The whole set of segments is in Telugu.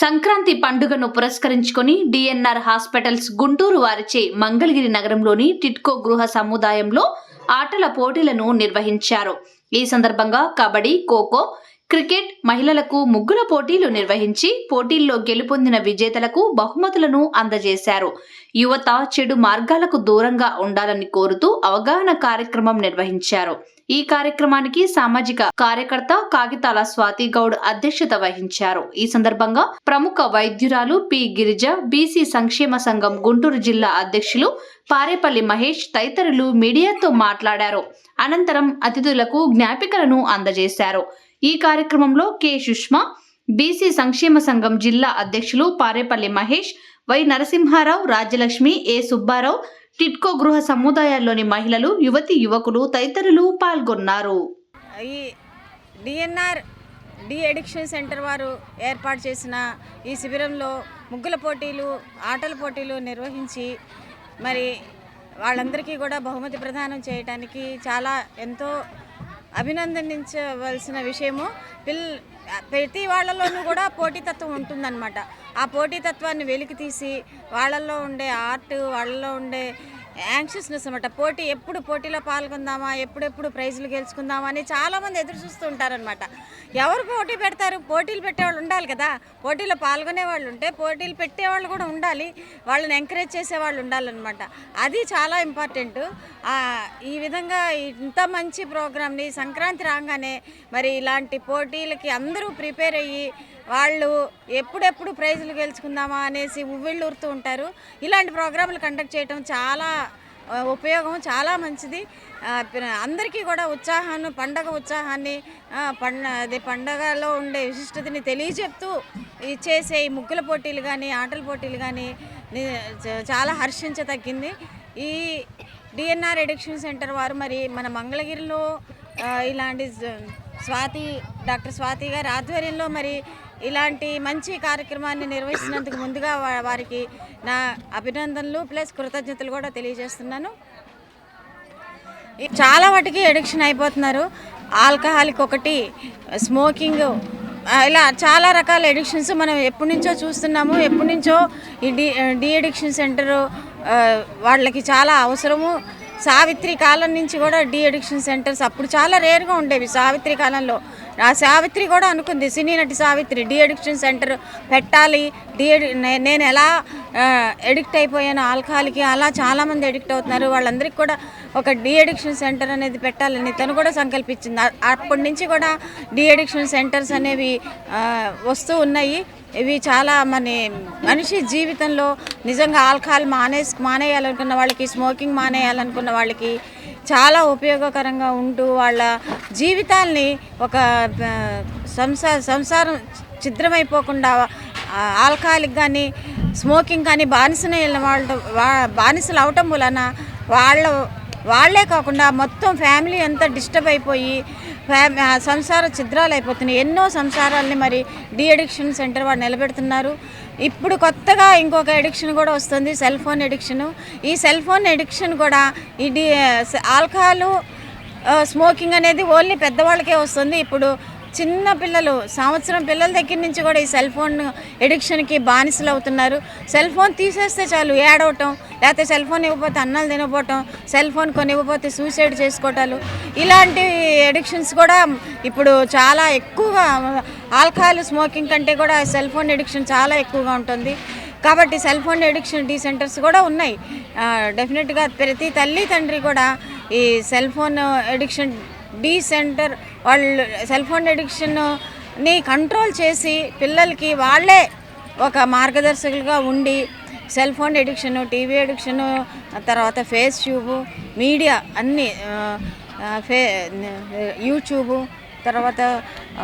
సంక్రాంతి పండుగను పురస్కరించుకొని డిఎన్ఆర్ హాస్పిటల్స్ గుంటూరు వారిచే మంగళగిరి నగరంలోని టిట్కో గృహ సముదాయంలో ఆటల పోటీలను నిర్వహించారు. ఈ సందర్భంగా కబడ్డీ ఖోఖో క్రికెట్ మహిళలకు ముగ్గుల పోటీలు నిర్వహించి పోటీల్లో గెలుపొందిన విజేతలకు బహుమతులను అందజేశారు. యువత చెడు మార్గాలకు దూరంగా ఉండాలని కోరుతూ అవగాహన కార్యక్రమం నిర్వహించారు. ఈ కార్యక్రమానికి సామాజిక కార్యకర్త కాగితాల స్వాతి గౌడ్ అధ్యక్షత వహించారు. ఈ సందర్భంగా ప్రముఖ వైద్యురాలు పి. గిరిజ బీసీ సంక్షేమ సంఘం గుంటూరు జిల్లా అధ్యక్షులు పారేపల్లి మహేష్ తదితరులు మీడియాతో మాట్లాడారు. అనంతరం అతిథులకు జ్ఞాపికలను అందజేశారు. ఈ కార్యక్రమంలో కె. సుష్మా బీసీ సంక్షేమ సంఘం జిల్లా అధ్యక్షులు పారేపల్లి మహేష్ వై. నరసింహారావు రాజ్యలక్ష్మి ఏ. సుబ్బారావు టిట్కో గృహ సముదాయాల్లోని మహిళలు యువతి యువకులు తదితరులు పాల్గొన్నారు. ఈ డిఎన్ఆర్ డి అడిక్షన్ సెంటర్ వారు ఏర్పాటు చేసిన ఈ శిబిరంలో ముగ్గుల పోటీలు ఆటల పోటీలు నిర్వహించి మరి వాళ్ళందరికీ కూడా బహుమతి ప్రదానం చేయడానికి చాలా ఎంతో అభినందించవలసిన విషయము. పిల్ ప్రతి వాళ్ళలోనూ కూడా పోటీతత్వం ఉంటుందన్నమాట. ఆ పోటీతత్వాన్ని వెలికి తీసి వాళ్ళల్లో ఉండే ఆర్ట్ వాళ్ళల్లో ఉండే యాంగ్షియస్నెస్ అనమాట పోటీ ఎప్పుడు పోటీలో పాల్గొందామా ఎప్పుడెప్పుడు ప్రైజులు గెలుచుకుందామా అని చాలామంది ఎదురు చూస్తూ ఉంటారనమాట ఎవరు పోటీ పెడతారు? పోటీలు పెట్టేవాళ్ళు ఉండాలి కదా. పోటీలో పాల్గొనే వాళ్ళు ఉంటే పోటీలు పెట్టేవాళ్ళు కూడా ఉండాలి. వాళ్ళని ఎంకరేజ్ చేసేవాళ్ళు ఉండాలన్నమాట. అది చాలా ఇంపార్టెంట్ ఈ విధంగా ఇంత మంచి ప్రోగ్రామ్ని సంక్రాంతి రాగానే మరి ఇలాంటి పోటీలకి అందరూ ప్రిపేర్ అయ్యి వాళ్ళు ఎప్పుడెప్పుడు ప్రైజులు గెలుచుకుందామా అనేసి ఉవ్విళ్ళూరుతూ ఉంటారు. ఇలాంటి ప్రోగ్రాంలు కండక్ట్ చేయడం చాలా ఉపయోగం చాలా మంచిది. అందరికీ కూడా ఉత్సాహాన్ని పండగ ఉత్సాహాన్ని పండ అదే పండగలో ఉండే విశిష్టతని తెలియజెప్తూ చేసే ఈ ముగ్గుల పోటీలు కానీ ఆటల పోటీలు కానీ చాలా హర్షించ చాలా హర్షించదగ్గింది. ఈ డిఎన్ఆర్ ఎడిక్షన్ సెంటర్ వారు మరి మన మంగళగిరిలో ఇలాంటి జ- స్వాతి డాక్టర్ స్వాతి గారి ఆధ్వర్యంలో మరి ఇలాంటి మంచి కార్యక్రమాన్ని నిర్వహిస్తున్నందుకు ముందుగా వారికి నా అభినందనలు ప్లస్ కృతజ్ఞతలు కూడా తెలియజేస్తున్నాను. చాలా వాటికి ఎడిక్షన్ అయిపోతున్నారు. ఆల్కహాలిక్ ఒకటి స్మోకింగ్ ఇలా చాలా రకాల ఎడిక్షన్స్ మనం ఎప్పటి నుంచో చూస్తున్నాము. ఎప్పటి నుంచో ఈ డి డిఎడిక్షన్ సెంటరు సెంటర్ వాళ్ళకి చాలా అవసరము. సావిత్రి కాలం నుంచి కూడా డీ అడిక్షన్ సెంటర్స్ అప్పుడు చాలా రేర్గా ఉండేవి సావిత్రి కాలంలో. ఆ సావిత్రి కూడా అనుకుంది సినీ నటి సావిత్రి డి అడిక్షన్ సెంటర్ పెట్టాలి. డి నేను ఎలా ఎడిక్ట్ అయిపోయాను ఆల్కహాల్కి అలా చాలామంది ఎడిక్ట్ అవుతున్నారు. వాళ్ళందరికీ కూడా ఒక డి అడిక్షన్ సెంటర్ అనేది పెట్టాలని తను కూడా సంకల్పించింది. అప్పటి నుంచి కూడా డి అడిక్షన్ సెంటర్స్ అనేవి వస్తూ ఉన్నాయి. ఇవి చాలా మన మనిషి జీవితంలో నిజంగా ఆల్కహాల్ మానేసి మానేయాలనుకున్న వాళ్ళకి స్మోకింగ్ మానేయాలనుకున్న వాళ్ళకి చాలా ఉపయోగకరంగా ఉంటూ వాళ్ళ జీవితాల్ని ఒక సంసార సంసారం ఛిద్రమైపోకుండా ఆల్కహాలిక్ కానీ స్మోకింగ్ కానీ బానిసన వాళ్ళ బానిసలు అవటం వలన వాళ్ళ వాళ్ళే కాకుండా మొత్తం ఫ్యామిలీ అంతా డిస్టర్బ్ అయిపోయి సంసార ఛిద్రాలు అయిపోతున్నాయి ఎన్నో సంసారాల్ని మరి డి అడిక్షన్ సెంటర్ వాడు నిలబెడుతున్నారు. ఇప్పుడు కొత్తగా ఇంకొక ఎడిక్షన్ కూడా వస్తుంది సెల్ ఫోన్ ఎడిక్షన్ ఈ సెల్ ఫోన్ ఎడిక్షన్ కూడా ఇది ఆల్కహాలు స్మోకింగ్ అనేది ఓన్లీ పెద్దవాళ్ళకే వస్తుంది. ఇప్పుడు చిన్న పిల్లలు సంవత్సరం పిల్లల దగ్గర నుంచి కూడా ఈ సెల్ ఫోన్ ఎడిక్షన్కి బానిసలు అవుతున్నారు. సెల్ ఫోన్ తీసేస్తే చాలు ఏడవటం లేకపోతే సెల్ ఫోన్ ఇవ్వకపోతే అన్నాలు తినకపోవటం సెల్ ఫోన్ కొనివ్వకపోతే సూసైడ్ చేసుకోవటాలు. ఇలాంటి ఎడిక్షన్స్ కూడా ఇప్పుడు చాలా ఎక్కువగా ఆల్కహాల్ స్మోకింగ్ కంటే కూడా సెల్ ఫోన్ ఎడిక్షన్ చాలా ఎక్కువగా ఉంటుంది. కాబట్టి cell phone addiction de centres కూడా ఉన్నాయి. డెఫినెట్గా ప్రతి తల్లి తండ్రి కూడా ఈ cell phone addiction de centre వాళ్ళు సెల్ ఫోన్ ఎడిక్షన్ని కంట్రోల్ చేసి పిల్లలకి వాళ్ళే ఒక మార్గదర్శకులుగా ఉండి cell phone addiction TV addiction తర్వాత ఫేస్ ట్యూబ్ మీడియా అన్నీ ఫే యూట్యూబ్ తర్వాత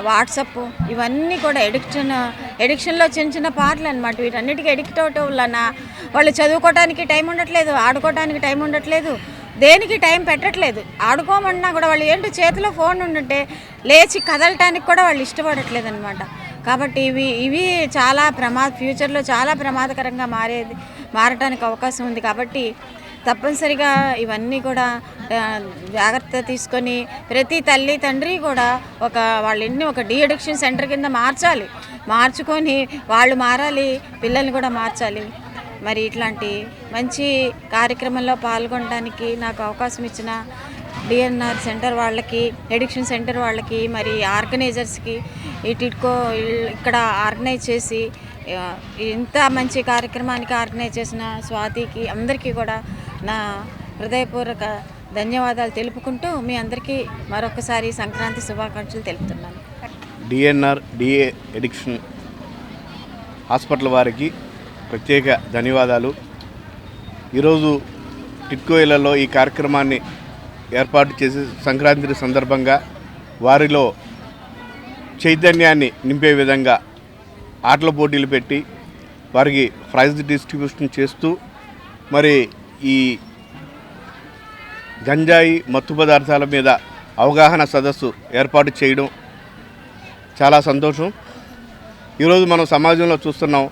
వాట్సప్ ఇవన్నీ కూడా ఎడిక్షన్ ఎడిక్షన్లో చిన్న చిన్న పాటలు అనమాట వీటన్నిటికీ ఎడిక్ట్ అవటం వలన వాళ్ళు చదువుకోవడానికి టైం ఉండట్లేదు ఆడుకోవడానికి టైం ఉండట్లేదు దేనికి టైం పెట్టట్లేదు. ఆడుకోమన్నా కూడా వాళ్ళు ఏంటో చేతిలో ఫోన్ ఉండుంటే లేచి కదలటానికి కూడా వాళ్ళు ఇష్టపడట్లేదు అనమాట కాబట్టి ఇవి ఇవి చాలా ప్రమాద ఫ్యూచర్లో చాలా ప్రమాదకరంగా మారేది మారటానికి అవకాశం ఉంది. కాబట్టి తప్పనిసరిగా ఇవన్నీ కూడా జాగ్రత్త తీసుకొని ప్రతి తల్లి తండ్రి కూడా ఒక వాళ్ళ ఇంటిని ఒక డీ అడిక్షన్ సెంటర్ కింద మార్చాలి. మార్చుకొని వాళ్ళు మారాలి పిల్లల్ని కూడా మార్చాలి. మరి ఇట్లాంటి మంచి కార్యక్రమంలో పాల్గొనడానికి నాకు అవకాశం ఇచ్చిన డిఎన్ఆర్ సెంటర్ వాళ్ళకి ఎడిక్షన్ సెంటర్ వాళ్ళకి మరి ఆర్గనైజర్స్కి ఈ టిట్కో ఇక్కడ ఆర్గనైజ్ చేసి ఇంత మంచి కార్యక్రమానికి ఆర్గనైజ్ చేసిన స్వాతికి అందరికీ కూడా నా హృదయపూర్వక ధన్యవాదాలు తెలుపుకుంటూ మీ అందరికీ మరొకసారి సంక్రాంతి శుభాకాంక్షలు తెలుపుతున్నాను. డిఎన్ఆర్ డిఏ ఎడిక్షన్ హాస్పిటల్ వారికి ప్రత్యేక ధన్యవాదాలు. ఈరోజు టిట్కోయిలలో ఈ కార్యక్రమాన్ని ఏర్పాటు చేసి సంక్రాంతి సందర్భంగా వారిలో చైతన్యాన్ని నింపే విధంగా ఆటల పోటీలు పెట్టి వారికి ప్రైజ్ డిస్ట్రిబ్యూషన్ చేస్తూ మరి ఈ గంజాయి మత్తు పదార్థాల మీద అవగాహన సదస్సు ఏర్పాటు చేయడం చాలా సంతోషం. ఈరోజు మనం సమాజంలో చూస్తున్నాం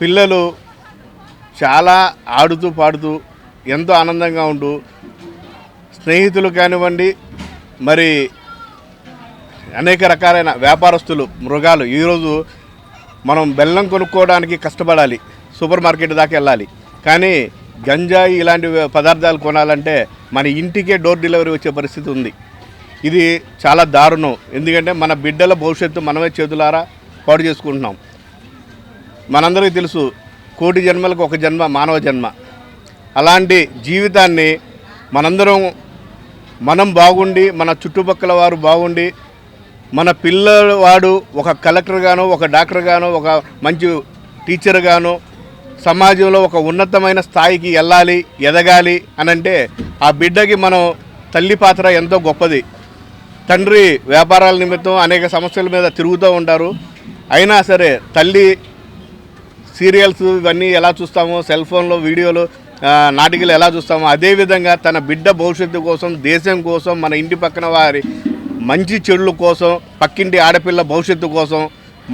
పిల్లలు చాలా ఆడుతూ పాడుతూ ఎంతో ఆనందంగా ఉంటూ స్నేహితులు కానివ్వండి మరి అనేక రకాలైన వ్యాపారస్తులు మృగాలు ఈరోజు మనం బెల్లం కొనుక్కోవడానికి కష్టపడాలి సూపర్ మార్కెట్ దాకా వెళ్ళాలి. కానీ గంజాయి ఇలాంటి పదార్థాలు కొనాలంటే మన ఇంటికే డోర్ డెలివరీ వచ్చే పరిస్థితి ఉంది. ఇది చాలా దారుణం. ఎందుకంటే మన బిడ్డల భవిష్యత్తు మనమే చేతులారా పాడు చేసుకుంటున్నాం. మనందరికీ తెలుసు కోటి జన్మలకు ఒక జన్మ మానవ జన్మ. అలాంటి జీవితాన్ని మనందరం మనం బాగుండి మన చుట్టుపక్కల వారు బాగుండి మన పిల్లవాడు ఒక కలెక్టర్ గాను ఒక డాక్టర్ గాను ఒక మంచి టీచర్ గాను సమాజంలో ఒక ఉన్నతమైన స్థాయికి వెళ్ళాలి ఎదగాలి అని అంటే ఆ బిడ్డకి మనం తల్లి పాత్ర ఎంతో గొప్పది. తండ్రి వ్యాపారాల నిమిత్తం అనేక సమస్యల మీద తిరుగుతూ ఉంటారు. అయినా సరే తల్లి సీరియల్స్ ఇవన్నీ ఎలా చూస్తామో సెల్ ఫోన్లో వీడియోలు నాటికలు ఎలా చూస్తామో అదేవిధంగా తన బిడ్డ భవిష్యత్తు కోసం దేశం కోసం మన ఇంటి పక్కన వారి మంచి చెడుల కోసం పక్కింటి ఆడపిల్ల భవిష్యత్తు కోసం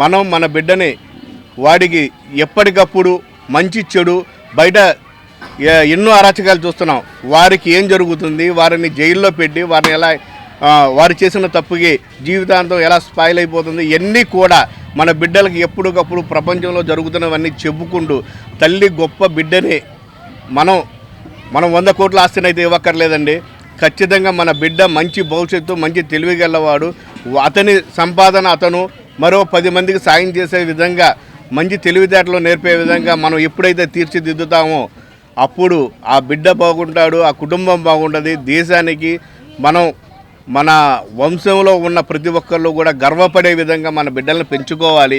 మనం మన బిడ్డని వాడికి ఎప్పటికప్పుడు మంచి చెడు బయట ఎన్నో అరాచకాలు చూస్తున్నాం. వారికి ఏం జరుగుతుంది? వారిని జైల్లో పెట్టి వారిని ఎలా వారు చేసిన తప్పుకి జీవితాంతం ఎలా స్పాయిల్ అయిపోతుంది? ఇవన్నీ కూడా మన బిడ్డలకి ఎప్పటికప్పుడు ప్రపంచంలో జరుగుతున్నవన్నీ చెప్పుకుంటూ తల్లి గొప్ప బిడ్డని మనం మనం వంద కోట్ల ఆస్తిని అయితే ఇవ్వక్కర్లేదండి. ఖచ్చితంగా మన బిడ్డ మంచి భవిష్యత్తు మంచి తెలివిగలవాడు. అతని సంపాదన అతను మరో పది మందికి సాయం చేసే విధంగా మంచి తెలివితేటలు నేర్పే విధంగా మనం ఎప్పుడైతే తీర్చిదిద్దుతామో అప్పుడు ఆ బిడ్డ బాగుంటాడు ఆ కుటుంబం బాగుంటుంది దేశానికి మనం మన వంశంలో ఉన్న ప్రతి ఒక్కళ్ళు కూడా గర్వపడే విధంగా మన బిడ్డలను పెంచుకోవాలి.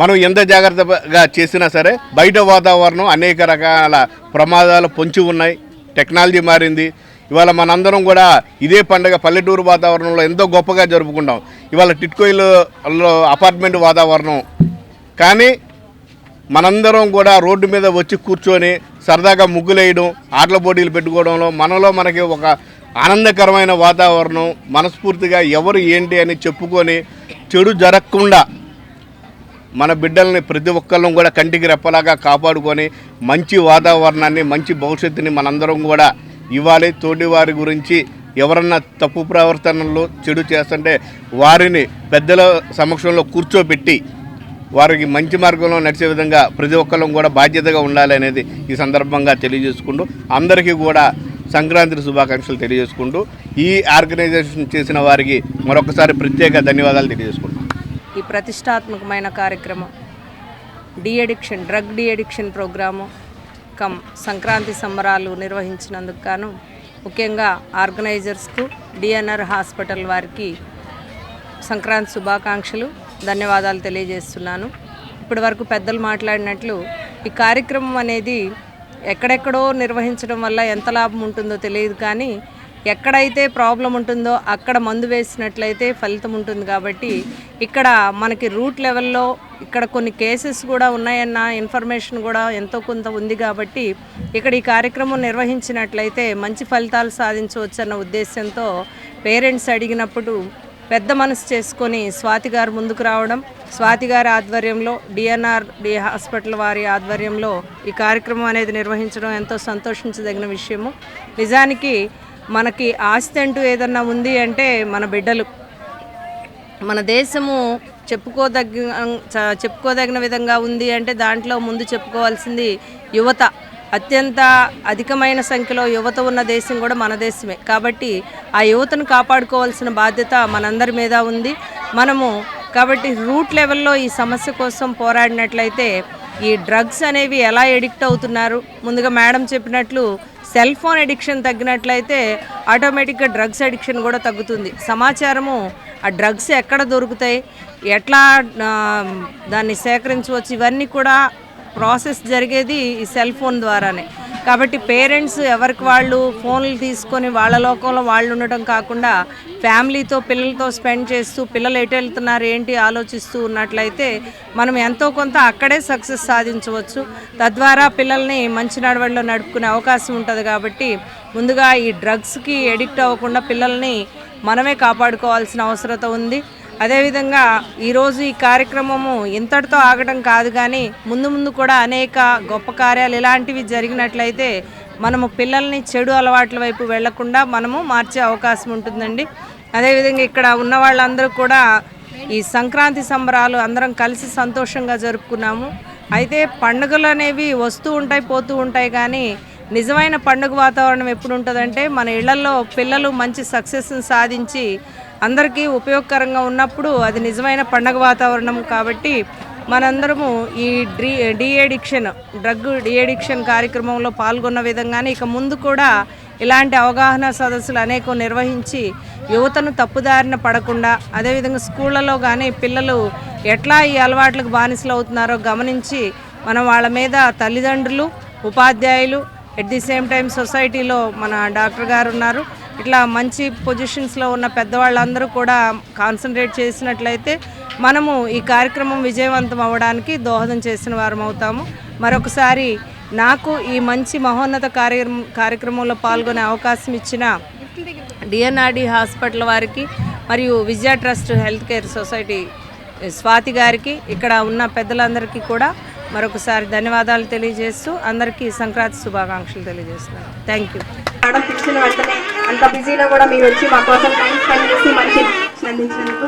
మనం ఎంత జాగ్రత్తగా చేసినా సరే బయట వాతావరణం అనేక రకాల ప్రమాదాలు పొంచి ఉన్నాయి టెక్నాలజీ మారింది. ఇవాళ మనందరం కూడా ఇదే పండుగ పల్లెటూరు వాతావరణంలో ఎంతో గొప్పగా జరుపుకుంటాం. ఇవాళ టిట్కోయిలో అపార్ట్మెంట్ వాతావరణం కానీ మనందరం కూడా రోడ్డు మీద వచ్చి కూర్చొని సరదాగా ముగ్గులేయడం ఆటల పోటీలు పెట్టుకోవడంలో మనలో మనకి ఒక ఆనందకరమైన వాతావరణం మనస్ఫూర్తిగా ఎవరు ఏంటి అని చెప్పుకొని చెడు జరగకుండా మన బిడ్డల్ని ప్రతి ఒక్కళ్ళం కూడా కంటికి రెప్పలాగా కాపాడుకొని మంచి వాతావరణాన్ని మంచి భవిష్యత్తుని మనందరం కూడా ఇవ్వాలి. తోటి వారి గురించి ఎవరన్నా తప్పు ప్రవర్తనలు చెడు చేస్తుంటే వారిని పెద్దల సమక్షంలో కూర్చోబెట్టి వారికి మంచి మార్గంలో నడిచే విధంగా ప్రతి ఒక్కరం కూడా బాధ్యతగా ఉండాలి అనేది ఈ సందర్భంగా తెలియజేసుకుంటూ అందరికీ కూడా సంక్రాంతి శుభాకాంక్షలు తెలియజేసుకుంటూ ఈ ఆర్గనైజేషన్ చేసిన వారికి మరొకసారి ప్రత్యేక ధన్యవాదాలు తెలియజేసుకుంటాం ఈ ప్రతిష్టాత్మకమైన కార్యక్రమం deaddiction drug deaddiction programme come Sankranti సంబరాలు నిర్వహించినందుకు గాను ముఖ్యంగా ఆర్గనైజర్స్కు డిఎన్ఆర్ హాస్పిటల్ వారికి సంక్రాంతి శుభాకాంక్షలు. ధన్యవాదాలు తెలియజేస్తున్నాను. ఇప్పటి వరకు పెద్దలు మాట్లాడినట్లు ఈ కార్యక్రమం అనేది ఎక్కడెక్కడో నిర్వహించడం వల్ల ఎంత లాభం ఉంటుందో తెలియదు కానీ ఎక్కడైతే ప్రాబ్లం ఉంటుందో అక్కడ మందు వేసినట్లయితే ఫలితం ఉంటుంది కాబట్టి ఇక్కడ మనకి రూట్ లెవెల్లో ఇక్కడ కొన్ని కేసెస్ కూడా ఉన్నాయన్న ఇన్ఫర్మేషన్ కూడా ఎంతో కొంత ఉంది కాబట్టి ఇక్కడ ఈ కార్యక్రమం నిర్వహించినట్లయితే మంచి ఫలితాలు సాధించవచ్చన్న ఉద్దేశంతో పేరెంట్స్ అడిగినప్పుడు పెద్ద మనసు చేసుకొని స్వాతి గారు ముందుకు రావడం స్వాతి గారి ఆధ్వర్యంలో డిఎన్ఆర్ డి హాస్పిటల్ వారి ఆధ్వర్యంలో ఈ కార్యక్రమం అనేది నిర్వహించడం ఎంతో సంతోషించదగిన విషయము. నిజానికి మనకి ఆస్తి అంటూ ఏదన్నా ఉంది అంటే మన బిడ్డలు. మన దేశము చెప్పుకోదగ్గ చ- చెప్పుకోదగిన విధంగా ఉంది అంటే దాంట్లో ముందు చెప్పుకోవాల్సింది యువత. అత్యంత అధికమైన సంఖ్యలో యువత ఉన్న దేశం కూడా మన దేశమే. కాబట్టి ఆ యువతను కాపాడుకోవాల్సిన బాధ్యత మనందరి మీద ఉంది. మనము కాబట్టి రూట్ లెవెల్లో ఈ సమస్య కోసం పోరాడినట్లయితే ఈ డ్రగ్స్ అనేవి ఎలా ఎడిక్ట్ అవుతున్నారు? ముందుగా మేడం చెప్పినట్లు సెల్ ఫోన్ ఎడిక్షన్ తగ్గినట్లయితే ఆటోమేటిక్గా డ్రగ్స్ అడిక్షన్ కూడా తగ్గుతుంది. సమాచారము ఆ డ్రగ్స్ ఎక్కడ దొరుకుతాయి? ఎట్లా దాన్ని సేకరించవచ్చు? ఇవన్నీ కూడా ప్రాసెస్ జరిగేది ఈ సెల్ ఫోన్ ద్వారానే. కాబట్టి పేరెంట్స్ ఎవరికి వాళ్ళు ఫోన్లు తీసుకొని వాళ్ళ లోకంలో వాళ్ళు ఉండటం కాకుండా ఫ్యామిలీతో పిల్లలతో స్పెండ్ చేస్తూ పిల్లలు ఎటు వెళ్తున్నారు ఏంటి ఆలోచిస్తూ ఉన్నట్లయితే మనం ఎంతో కొంత అక్కడే సక్సెస్ సాధించవచ్చు. తద్వారా పిల్లల్ని మంచి నడవడిలో నడుపుకునే అవకాశం ఉంటుంది కాబట్టి ముందుగా ఈ డ్రగ్స్కి ఎడిక్ట్ అవ్వకుండా పిల్లల్ని మనమే కాపాడుకోవాల్సిన అవసరత ఉంది. అదేవిధంగా ఈరోజు ఈ కార్యక్రమము ఇంతటితో ఆగటం కాదు కానీ ముందు ముందు కూడా అనేక గొప్ప కార్యాలు ఇలాంటివి జరిగినట్లయితే మనము పిల్లల్ని చెడు అలవాట్ల వైపు వెళ్ళకుండా మనము మార్చే అవకాశం ఉంటుందండి. అదేవిధంగా ఇక్కడ ఉన్న వాళ్ళందరూ కూడా ఈ సంక్రాంతి సంబరాలు అందరం కలిసి సంతోషంగా జరుపుకున్నాము. అయితే పండుగలు అనేవి వస్తూ ఉంటాయి పోతూ ఉంటాయి కానీ నిజమైన పండుగ వాతావరణం ఎప్పుడు ఉంటుందంటే మన ఇళ్ళలో పిల్లలు మంచి సక్సెస్ని సాధించి అందరికీ ఉపయోగకరంగా ఉన్నప్పుడు అది నిజమైన పండగ వాతావరణం కాబట్టి మనందరము ఈ డ్రీ డిఎడిక్షన్ డ్రగ్ డిఎడిక్షన్ కార్యక్రమంలో పాల్గొన్న విధంగానే ఇక ముందు కూడా ఇలాంటి అవగాహన సదస్సులు అనేకం నిర్వహించి యువతను తప్పుదారిన పడకుండా అదేవిధంగా స్కూళ్ళలో కానీ పిల్లలు ఎట్లా ఈ అలవాట్లకు బానిసలు అవుతున్నారో గమనించి మనం వాళ్ళ మీద తల్లిదండ్రులు ఉపాధ్యాయులు ఎట్ ది సేమ్ టైం సొసైటీలో మన డాక్టర్ గారు ఉన్నారు. ఇట్లా మంచి పొజిషన్స్లో ఉన్న పెద్దవాళ్ళందరూ కూడా కాన్సన్ట్రేట్ చేసినట్లయితే మనము ఈ కార్యక్రమం విజయవంతం అవ్వడానికి దోహదం చేసిన వారం అవుతాము. మరొకసారి నాకు ఈ మంచి మహోన్నత కార్యక్రమం కార్యక్రమంలో పాల్గొనే అవకాశం ఇచ్చిన డిఎన్ఆర్డి హాస్పిటల్ వారికి మరియు Vijaya trust health care society Swathi గారికి ఇక్కడ ఉన్న పెద్దలందరికీ కూడా మరొకసారి ధన్యవాదాలు తెలియజేస్తూ అందరికీ సంక్రాంతి శుభాకాంక్షలు తెలియజేస్తున్నాను. థ్యాంక్ యూ మేడం పిలిచిన వెంటనే అంత బిజీలో కూడా మీరు వచ్చి మా కోసం టైం స్పెండ్ చేసి మంచి అందించినందుకు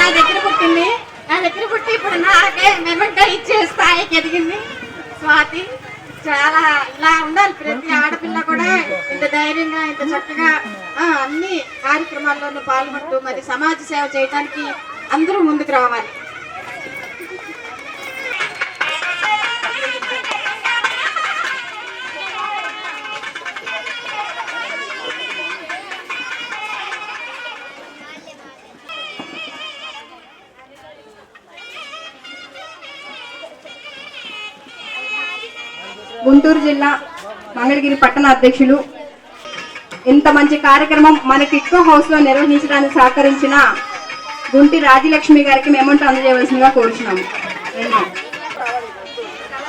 నా దగ్గర పుట్టింది. నా దగ్గర పుట్టి ఇప్పుడు నాకే మెమెంటో ఇచ్చే స్థాయికి ఎదిగింది. స్వాతి చాలా ఇలా ఉండాలి ప్రతి ఆడపిల్ల కూడా. ఇంత ధైర్యంగా ఇంత చక్కగా అన్ని కార్యక్రమాల్లోనూ పాల్గొంటూ మరి సమాజ సేవ చేయడానికి అందరూ ముందుకు రావాలి. గుంటూరు జిల్లా మంగళగిరి పట్టణ అధ్యక్షులు ఇంత మంచి కార్యక్రమం మన కిట్కో హౌస్లో నిర్వహించడానికి సహకరించిన గుంటి రాజలక్ష్మి గారికి మేమంటూ అందజేయవలసిందిగా కోరుచున్నాము.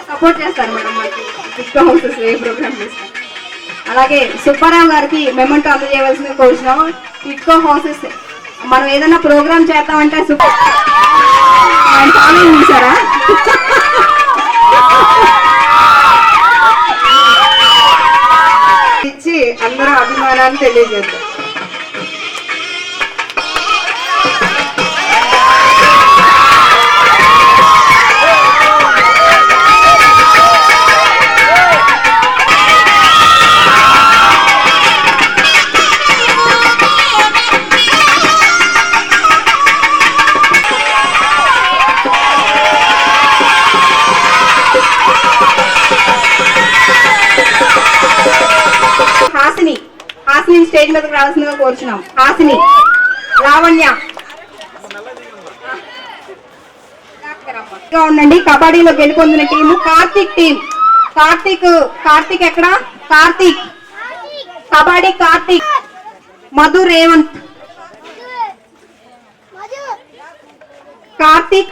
సపోర్ట్ చేస్తారు మేడం మనకి కిట్కో హౌసెస్ ఏ ప్రోగ్రామ్ చేస్తారు. అలాగే సుబ్బారావు గారికి మేమంటూ అందజేయవలసిందిగా కోరుచున్నాము. కిట్కో హౌసెస్ మనం ఏదైనా ప్రోగ్రామ్ చేస్తామంటే సూపర్ ఆయన ఫాలో చూసారా? తెలియజేద్దాం హాసిని స్టేజ్ మీదకి రావాల్సిందిగా కోరుచున్నాం. హాసిని లావణ్య. ఉండండి కబడ్డీలో గెలుపొందిన టీము. కార్తీక్ టీం. కార్తీక్ కార్తీక్ ఎక్కడ? కార్తీక్. కబడ్డీ కార్తీక్. మధు రేవంత్. కార్తీక్.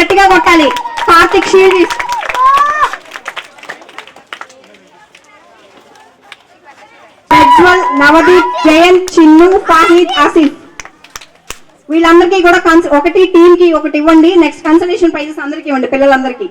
గట్టిగా కొట్టాలి. కార్తీక్ షీల్డ్ తీసు- కోమల్ నవదీప్ జయంత్ చిన్ను ఫాహిద్ ఆసిఫ్. వీళ్ళందరికీ కూడా కన్స్ ఒకటి టీమ్కి ఒకటి ఇవ్వండి. నెక్స్ట్ కన్సల్టేషన్ ప్రైజెస్ అందరికీ ఇవ్వండి పిల్లలందరికీ.